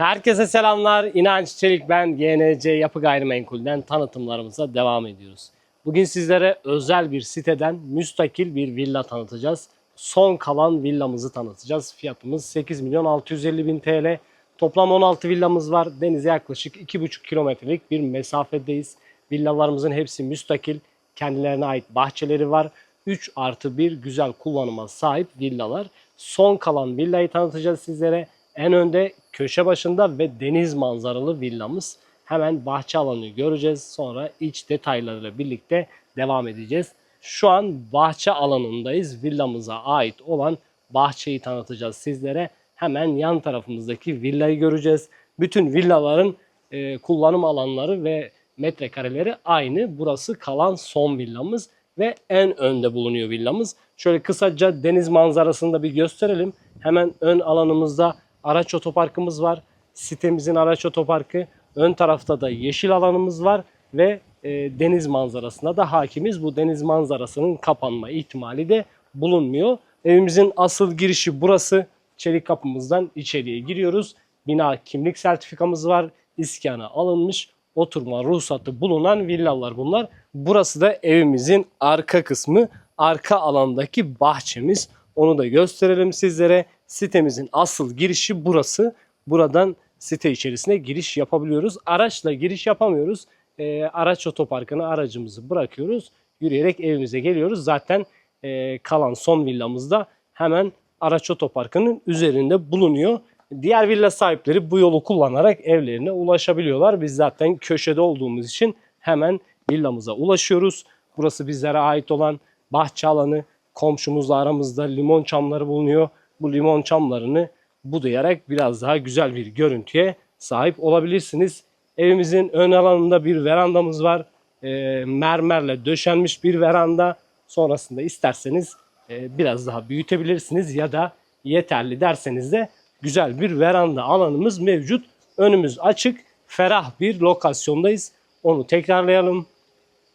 Herkese selamlar. İnanç Çelik ben. GNC Yapı Gayrimenkul'den tanıtımlarımıza devam ediyoruz. Bugün sizlere özel bir siteden müstakil bir villa tanıtacağız. Son kalan villamızı tanıtacağız. Fiyatımız 8 milyon 650 bin TL. Toplam 16 villamız var. Denize yaklaşık 2,5 kilometrelik bir mesafedeyiz. Villalarımızın hepsi müstakil. Kendilerine ait bahçeleri var. 3 artı 1 güzel kullanıma sahip villalar. Son kalan villayı tanıtacağız sizlere. En önde köşe başında ve deniz manzaralı villamız. Hemen bahçe alanı göreceğiz. Sonra iç detaylarıyla birlikte devam edeceğiz. Şu an bahçe alanındayız. Villamıza ait olan bahçeyi tanıtacağız sizlere. Hemen yan tarafımızdaki villayı göreceğiz. Bütün villaların e, kullanım alanları ve metrekareleri aynı. Burası kalan son villamız ve en önde bulunuyor villamız. Şöyle kısaca deniz manzarasını da bir gösterelim. Hemen ön alanımızda araç otoparkımız var. Sitemizin araç otoparkı. Ön tarafta da yeşil alanımız var ve e, deniz manzarasına da hakimiz. Bu deniz manzarasının kapanma ihtimali de bulunmuyor. Evimizin asıl girişi burası. Çelik kapımızdan içeriye giriyoruz. Bina kimlik sertifikamız var. İskana alınmış. Oturma ruhsatı bulunan villalar bunlar. Burası da evimizin arka kısmı. Arka alandaki bahçemiz. Onu da gösterelim sizlere. Sitemizin asıl girişi burası. Buradan site içerisine giriş yapabiliyoruz. Araçla giriş yapamıyoruz. Ee, araç otoparkına aracımızı bırakıyoruz. Yürüyerek evimize geliyoruz. Zaten e, kalan son villamızda hemen araç otoparkının üzerinde bulunuyor. Diğer villa sahipleri bu yolu kullanarak evlerine ulaşabiliyorlar. Biz zaten köşede olduğumuz için hemen villamıza ulaşıyoruz. Burası bizlere ait olan bahçe alanı. Komşumuzla aramızda limon çamları bulunuyor. Bu limon çamlarını budayarak biraz daha güzel bir görüntüye sahip olabilirsiniz. Evimizin ön alanında bir verandamız var. E, mermerle döşenmiş bir veranda. Sonrasında isterseniz e, biraz daha büyütebilirsiniz ya da yeterli derseniz de güzel bir veranda alanımız mevcut. Önümüz açık, ferah bir lokasyondayız. Onu tekrarlayalım.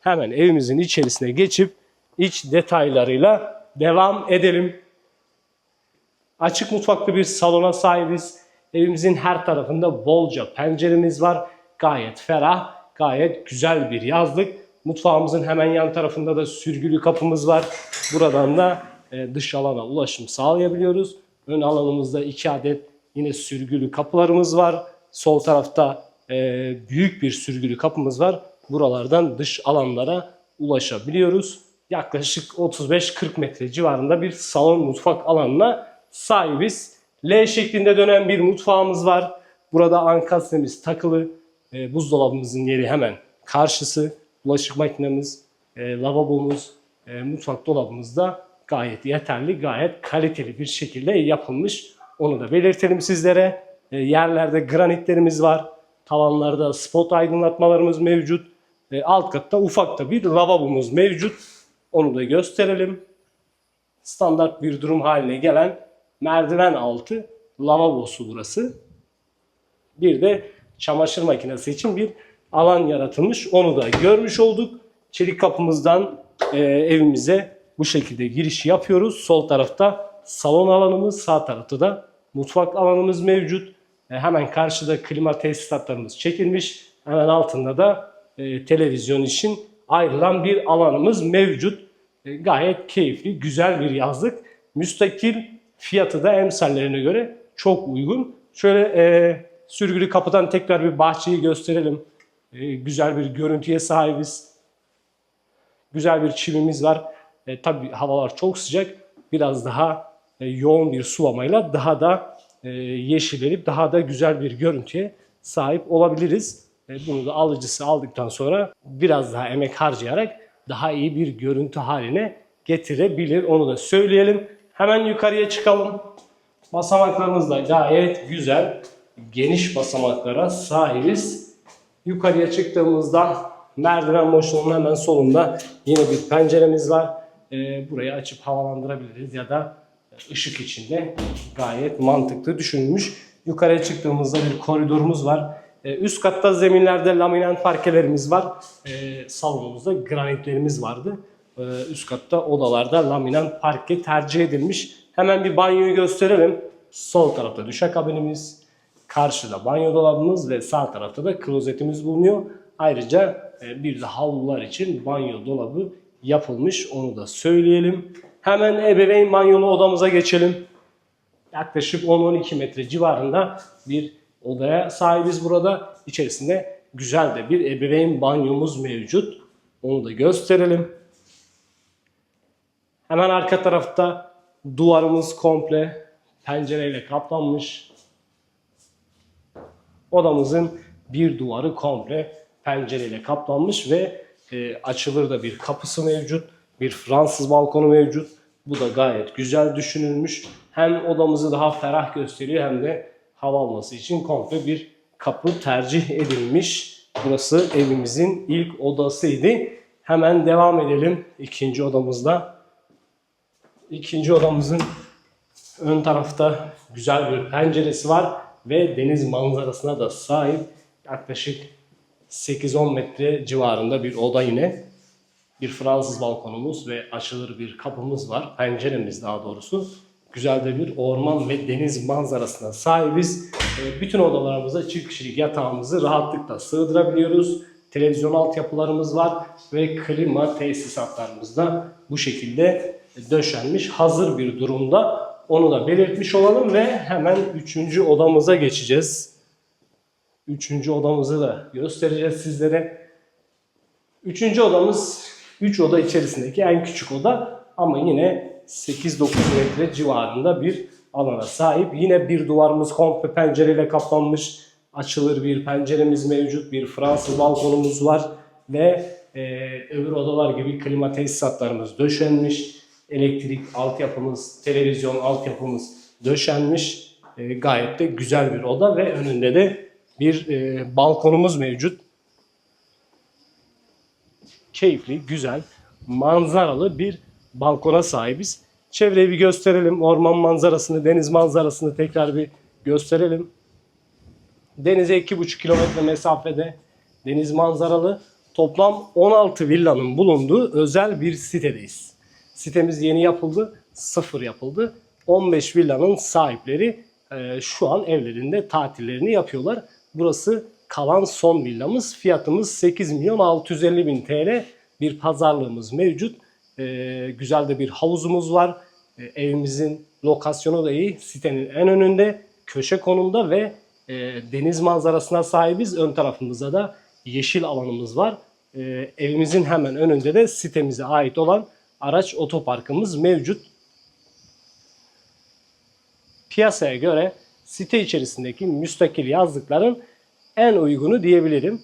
Hemen evimizin içerisine geçip iç detaylarıyla devam edelim. Açık mutfaklı bir salona sahibiz. Evimizin her tarafında bolca penceremiz var. Gayet ferah, gayet güzel bir yazlık. Mutfağımızın hemen yan tarafında da sürgülü kapımız var. Buradan da e, dış alana ulaşım sağlayabiliyoruz. Ön alanımızda iki adet yine sürgülü kapılarımız var. Sol tarafta e, büyük bir sürgülü kapımız var. Buralardan dış alanlara ulaşabiliyoruz. Yaklaşık 35-40 metre civarında bir salon mutfak alanına sahibiz. L şeklinde dönen bir mutfağımız var. Burada ankasemiz takılı. E, buzdolabımızın yeri hemen karşısı. Bulaşık makinemiz, e, lavabomuz, e, mutfak dolabımız da gayet yeterli, gayet kaliteli bir şekilde yapılmış. Onu da belirtelim sizlere. E, yerlerde granitlerimiz var. Tavanlarda spot aydınlatmalarımız mevcut. E, alt katta ufak da bir lavabomuz mevcut. Onu da gösterelim. Standart bir durum haline gelen merdiven altı lavabosu burası. Bir de çamaşır makinesi için bir alan yaratılmış. Onu da görmüş olduk. Çelik kapımızdan e, evimize bu şekilde giriş yapıyoruz. Sol tarafta salon alanımız, sağ tarafta da mutfak alanımız mevcut. E, hemen karşıda klima tesisatlarımız çekilmiş. Hemen altında da e, televizyon için ayrılan bir alanımız mevcut. E, gayet keyifli, güzel bir yazlık. Müstakil fiyatı da emsallerine göre çok uygun. Şöyle e, sürgülü kapıdan tekrar bir bahçeyi gösterelim. E, güzel bir görüntüye sahibiz. Güzel bir çimimiz var. E, tabii havalar çok sıcak. Biraz daha e, yoğun bir sulamayla daha da e, yeşillenip daha da güzel bir görüntüye sahip olabiliriz. E, bunu da alıcısı aldıktan sonra biraz daha emek harcayarak daha iyi bir görüntü haline getirebilir. Onu da söyleyelim. Hemen yukarıya çıkalım. Basamaklarımız da gayet güzel, geniş basamaklara sahibiz. Yukarıya çıktığımızda merdiven boşluğunun hemen solunda yine bir penceremiz var. Ee, burayı açıp havalandırabiliriz ya da ışık içinde gayet mantıklı düşünülmüş. Yukarıya çıktığımızda bir koridorumuz var. Ee, üst katta zeminlerde laminant parkelerimiz var. Ee, salonumuzda granitlerimiz vardı. Ee, üst katta odalarda laminant parke tercih edilmiş. Hemen bir banyoyu gösterelim. Sol tarafta duşakabinimiz, Karşıda banyo dolabımız ve sağ tarafta da klozetimiz bulunuyor. Ayrıca e, bir de havlular için banyo dolabı yapılmış. Onu da söyleyelim. Hemen ebeveyn banyolu odamıza geçelim. Yaklaşık 10-12 metre civarında bir odaya sahibiz burada. İçerisinde güzel de bir ebeveyn banyomuz mevcut. Onu da gösterelim. Hemen arka tarafta duvarımız komple pencereyle kaplanmış. Odamızın bir duvarı komple pencereyle kaplanmış ve e, açılır da bir kapısı mevcut. Bir Fransız balkonu mevcut. Bu da gayet güzel düşünülmüş. Hem odamızı daha ferah gösteriyor hem de hava alması için komple bir kapı tercih edilmiş. Burası evimizin ilk odasıydı. Hemen devam edelim ikinci odamızda. İkinci odamızın ön tarafta güzel bir penceresi var ve deniz manzarasına da sahip yaklaşık 8-10 metre civarında bir oda yine. Bir Fransız balkonumuz ve açılır bir kapımız var. Penceremiz daha doğrusu. Güzel de bir orman ve deniz manzarasına sahibiz. Ee, Bütün odalarımıza çift kişilik yatağımızı rahatlıkla sığdırabiliyoruz. Televizyon altyapılarımız var ve klima tesisatlarımız da bu şekilde döşenmiş hazır bir durumda. Onu da belirtmiş olalım ve hemen üçüncü odamıza geçeceğiz. Üçüncü odamızı da göstereceğiz sizlere. Üçüncü odamız 3 oda içerisindeki en küçük oda ama yine 8-9 metre civarında bir alana sahip. Yine bir duvarımız komple pencereyle kaplanmış. Açılır bir penceremiz mevcut. Bir Fransız balkonumuz var ve e, öbür odalar gibi klima tesisatlarımız döşenmiş. Elektrik altyapımız, televizyon altyapımız döşenmiş. E, gayet de güzel bir oda ve önünde de bir e, balkonumuz mevcut keyifli, güzel, manzaralı bir balkona sahibiz. Çevreyi bir gösterelim. Orman manzarasını, deniz manzarasını tekrar bir gösterelim. Denize 2,5 kilometre mesafede deniz manzaralı toplam 16 villanın bulunduğu özel bir sitedeyiz. Sitemiz yeni yapıldı, sıfır yapıldı. 15 villanın sahipleri e, şu an evlerinde tatillerini yapıyorlar. Burası kalan son villamız. Fiyatımız 8 milyon 650 bin TL. Bir pazarlığımız mevcut. E, güzel de bir havuzumuz var. E, evimizin lokasyonu da iyi. Sitenin en önünde, köşe konumda ve e, deniz manzarasına sahibiz. Ön tarafımızda da yeşil alanımız var. E, evimizin hemen önünde de sitemize ait olan araç otoparkımız mevcut. Piyasaya göre site içerisindeki müstakil yazlıkların en uygunu diyebilirim.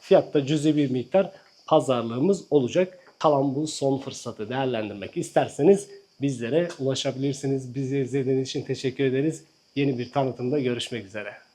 Fiyatta cüzi bir miktar pazarlığımız olacak. Kalan bu son fırsatı değerlendirmek isterseniz bizlere ulaşabilirsiniz. Bizi izlediğiniz için teşekkür ederiz. Yeni bir tanıtımda görüşmek üzere.